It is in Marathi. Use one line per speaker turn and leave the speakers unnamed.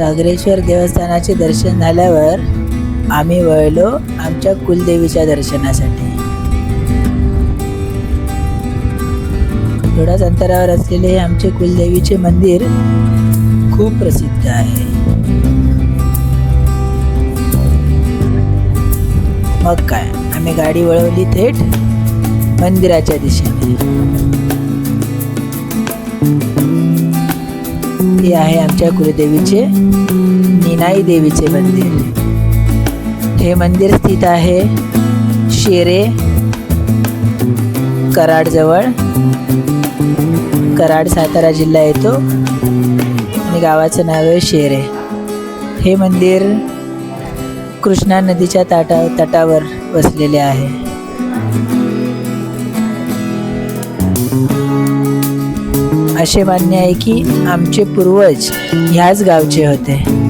सागरेश्वर देवस्थानाचे दर्शन झाल्यावर आम्ही वळलो आमच्या कुलदेवीच्या दर्शनासाठी. थोड्याच अंतरावर असलेले हे आमचे कुलदेवीचे मंदिर खूप प्रसिद्ध आहे. मग काय आम्ही गाडी वळवली थेट मंदिराच्या दिशेने. हे आहे आमच्या कुलदेवीचे निनाई देवीचे मंदिर. हे मंदिर स्थित आहे शेरे कराडजवळ. कराड सातारा जिल्हा येतो आणि गावाचं नाव आहे शेरे. हे मंदिर कृष्णा नदीच्या ताटा तटावर वसलेले आहे. असे मान्य आहे की आमचे पूर्वज ह्याच गावचे होते.